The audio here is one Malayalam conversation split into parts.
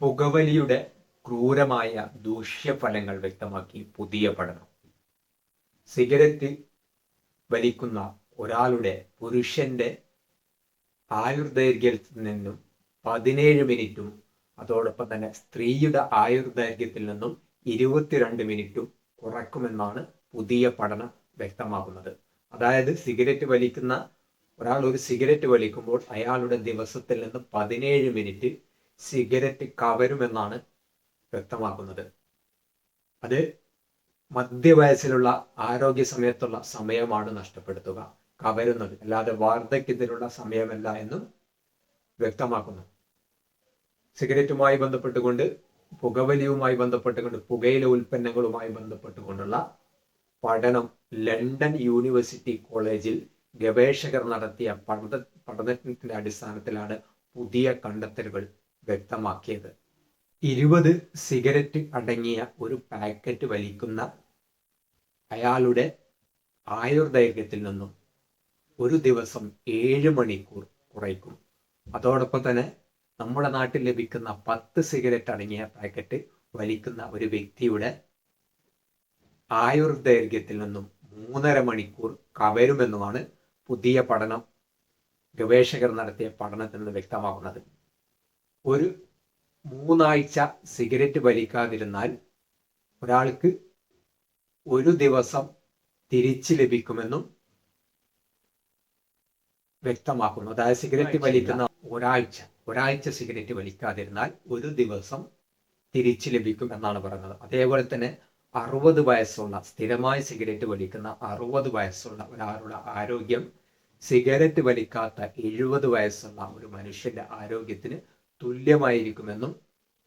പുകവലിയുടെ ക്രൂരമായ ദൂഷ്യഫലങ്ങൾ വ്യക്തമാക്കി പുതിയ പഠനം. സിഗരറ്റ് വലിക്കുന്ന ഒരാളുടെ പുരുഷന്റെ ആയുർദൈർഘ്യത്തിൽ നിന്നും പതിനേഴ് മിനിറ്റും അതോടൊപ്പം തന്നെ സ്ത്രീയുടെ ആയുർദൈർഘ്യത്തിൽ നിന്നും ഇരുപത്തിരണ്ട് മിനിറ്റും കുറക്കുമെന്നാണ് പുതിയ പഠനം വ്യക്തമാക്കുന്നത് അതായത് സിഗരറ്റ് വലിക്കുന്ന ഒരാൾ ഒരു സിഗരറ്റ് വലിക്കുമ്പോൾ അയാളുടെ ദിവസത്തിൽ നിന്ന് പതിനേഴ് മിനിറ്റ് സിഗരറ്റ് കവരുമെന്നാണ് വ്യക്തമാക്കുന്നത്. അത് മധ്യവയസ്സിലുള്ള ആരോഗ്യ സമയത്തുള്ള സമയമാണ് നഷ്ടപ്പെടുത്തുക. കവരുന്നത്. അല്ലാതെ വാർദ്ധക്യത്തിലുള്ള സമയമല്ല എന്നും വ്യക്തമാക്കുന്നു. സിഗരറ്റുമായി ബന്ധപ്പെട്ടുകൊണ്ട് പുകവലിയുമായി ബന്ധപ്പെട്ടുകൊണ്ട് പുകയില ഉൽപ്പന്നങ്ങളുമായി ബന്ധപ്പെട്ടുകൊണ്ടുള്ള പഠനം ലണ്ടൻ യൂണിവേഴ്സിറ്റി കോളേജിൽ ഗവേഷകർ നടത്തിയ പഠന പഠനത്തിന്റെ അടിസ്ഥാനത്തിലാണ് പുതിയ കണ്ടെത്തലുകൾ വ്യക്തമാക്കിയത്. ഇരുപത് സിഗരറ്റ് അടങ്ങിയ ഒരു പാക്കറ്റ് വലിക്കുന്ന അയാളുടെ ആയുർദൈർഘ്യത്തിൽ നിന്നും ഒരു ദിവസം ഏഴ് മണിക്കൂർ കുറയ്ക്കും. അതോടൊപ്പം തന്നെ നമ്മുടെ നാട്ടിൽ ലഭിക്കുന്ന പത്ത് സിഗരറ്റ് അടങ്ങിയ പാക്കറ്റ് വലിക്കുന്ന ഒരു വ്യക്തിയുടെ ആയുർദൈർഘ്യത്തിൽ നിന്നും മൂന്നര മണിക്കൂർ കവരുമെന്നുമാണ് പുതിയ പഠനം ഗവേഷകർ നടത്തിയ പഠനത്തിൽ നിന്ന് വ്യക്തമാക്കുന്നത് ഒരു മൂന്നാഴ്ച സിഗരറ്റ് വലിക്കാതിരുന്നാൽ ഒരാൾക്ക് ഒരു ദിവസം തിരിച്ചു ലഭിക്കുമെന്നും വ്യക്തമാക്കുന്നു. അതായത് സിഗരറ്റ് വലിക്കുന്ന ഒരാഴ്ച ഒരാഴ്ച സിഗരറ്റ് വലിക്കാതിരുന്നാൽ ഒരു ദിവസം തിരിച്ചു ലഭിക്കും എന്നാണ് പറയുന്നത്. അതേപോലെ തന്നെ അറുപത് വയസ്സുള്ള സ്ഥിരമായി സിഗരറ്റ് വലിക്കുന്ന അറുപത് വയസ്സുള്ള ഒരാളുടെ ആരോഗ്യം സിഗരറ്റ് വലിക്കാത്ത എഴുപത് വയസ്സുള്ള ഒരു മനുഷ്യന്റെ ആരോഗ്യത്തിന് തുല്യമായിരിക്കുമെന്നും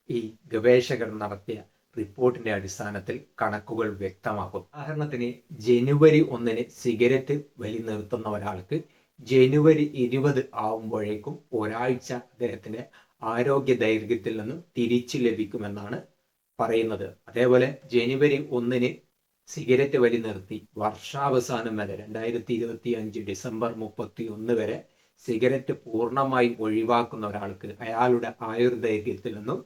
ഈ ഗവേഷകർ നടത്തിയ റിപ്പോർട്ടിന്റെ അടിസ്ഥാനത്തിൽ കണക്കുകൾ വ്യക്തമാക്കും ഉദാഹരണത്തിന് ജനുവരി ഒന്നിന് സിഗരറ്റ് വലി നിർത്തുന്ന ഒരാൾക്ക് ജനുവരി ഇരുപത് ആവുമ്പോഴേക്കും ഒരാഴ്ച അദ്ദേഹത്തിന്റെ ആരോഗ്യ ദൈർഘ്യത്തിൽ നിന്നും തിരിച്ചു ലഭിക്കുമെന്നാണ് പറയുന്നത്. അതേപോലെ ജനുവരി ഒന്നിന് സിഗരറ്റ് വലി നിർത്തി വർഷാവസാനം വരെ രണ്ടായിരത്തി ഇരുപത്തി അഞ്ച് ഡിസംബർ മുപ്പത്തി ഒന്ന് വരെ സിഗരറ്റ് പൂർണമായി ഒഴിവാക്കുന്ന ഒരാൾക്ക് അയാളുടെ ആയുർദൈർഘ്യത്തിൽ നിന്നും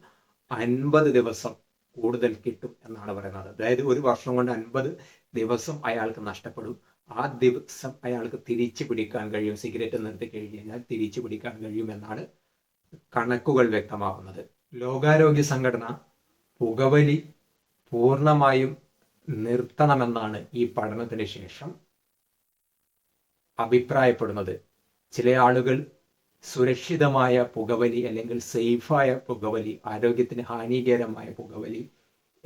അൻപത് ദിവസം കൂടുതൽ കിട്ടും എന്നാണ് പറയുന്നത്. അതായത് ഒരു വർഷം കൊണ്ട് അൻപത് ദിവസം അയാൾക്ക് നഷ്ടപ്പെടും. ആ ദിവസം അയാൾക്ക് തിരിച്ചു പിടിക്കാൻ കഴിയും. സിഗരറ്റ് നിർത്തി കഴിഞ്ഞു കഴിഞ്ഞാൽ തിരിച്ചു പിടിക്കാൻ കഴിയും എന്നാണ് കണക്കുകൾ വ്യക്തമാക്കുന്നത് ലോകാരോഗ്യ സംഘടന പുകവലി പൂർണമായും നിർത്തണമെന്നാണ് ഈ പഠനത്തിന് ശേഷം അഭിപ്രായപ്പെടുന്നത്. ചില ആളുകൾ സുരക്ഷിതമായ പുകവലി അല്ലെങ്കിൽ സേഫായ പുകവലി ആരോഗ്യത്തിന് ഹാനികരമായ പുകവലി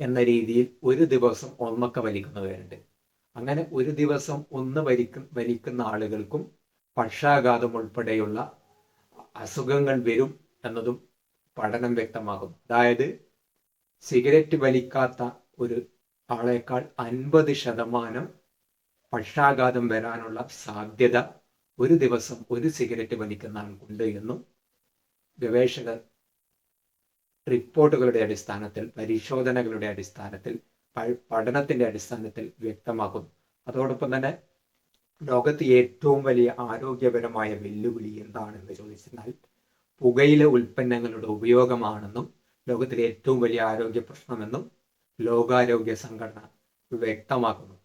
എന്ന രീതിയിൽ ഒരു ദിവസം ഒന്നൊക്കെ വലിക്കുന്നവരുണ്ട്. അങ്ങനെ ഒരു ദിവസം ഒന്ന് വലിക്ക വലിക്കുന്ന ആളുകൾക്കും പക്ഷാഘാതം ഉൾപ്പെടെയുള്ള അസുഖങ്ങൾ വരും എന്നതും പഠനം വ്യക്തമാകും അതായത് സിഗരറ്റ് വലിക്കാത്ത ഒരു ആളേക്കാൾ അൻപത് ശതമാനം പക്ഷാഘാതം വരാനുള്ള സാധ്യത ഒരു ദിവസം ഒരു സിഗരറ്റ് വലിക്കുന്ന ആൾക്കുണ്ട് എന്നും ഗവേഷകർ റിപ്പോർട്ടുകളുടെ അടിസ്ഥാനത്തിൽ പരിശോധനകളുടെ അടിസ്ഥാനത്തിൽ പഠനത്തിന്റെ അടിസ്ഥാനത്തിൽ വ്യക്തമാക്കുന്നു അതോടൊപ്പം തന്നെ ലോകത്ത് ഏറ്റവും വലിയ ആരോഗ്യപരമായ വെല്ലുവിളി എന്താണെന്ന് ചോദിച്ചാൽ പുകയിലെ ഉൽപ്പന്നങ്ങളുടെ ഉപയോഗമാണെന്നും ലോകത്തിലെ ഏറ്റവും വലിയ ആരോഗ്യ പ്രശ്നമെന്നും ലോകാരോഗ്യ സംഘടന വ്യക്തമാക്കുന്നു.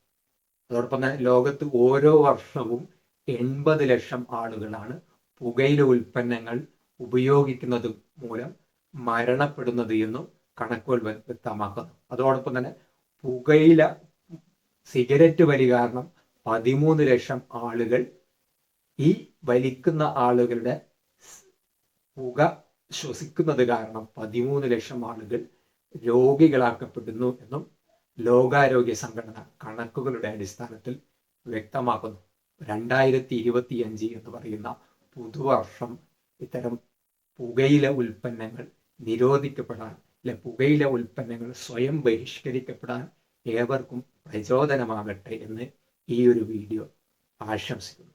അതോടൊപ്പം തന്നെ ലോകത്ത് ഓരോ വർഷവും എൺപത് ലക്ഷം ആളുകളാണ് പുകയില ഉൽപ്പന്നങ്ങൾ ഉപയോഗിക്കുന്നത് മൂലം മരണപ്പെടുന്നത് എന്നും കണക്കുകൾ വ്യക്തമാക്കുന്നു. അതോടൊപ്പം തന്നെ പുകയില സിഗരറ്റ് വലി കാരണം പതിമൂന്ന് ലക്ഷം ആളുകൾ ഈ വലിക്കുന്ന ആളുകളുടെ പുക ശ്വസിക്കുന്നത് കാരണം പതിമൂന്ന് ലക്ഷം ആളുകൾ രോഗികളാക്കപ്പെടുന്നു എന്നും ലോകാരോഗ്യ സംഘടന കണക്കുകളുടെ അടിസ്ഥാനത്തിൽ വ്യക്തമാക്കുന്നു. രണ്ടായിരത്തി ഇരുപത്തി അഞ്ച് എന്ന് പറയുന്ന പുതുവർഷം ഇത്തരം പുകയില ഉൽപ്പന്നങ്ങൾ നിരോധിക്കപ്പെടാൻ അല്ലെ പുകയില ഉൽപ്പന്നങ്ങൾ സ്വയം ബഹിഷ്കരിക്കപ്പെടാൻ ഏവർക്കും പ്രചോദനമാകട്ടെ എന്ന് ഈ ഒരു വീഡിയോ ആശംസിക്കുന്നു.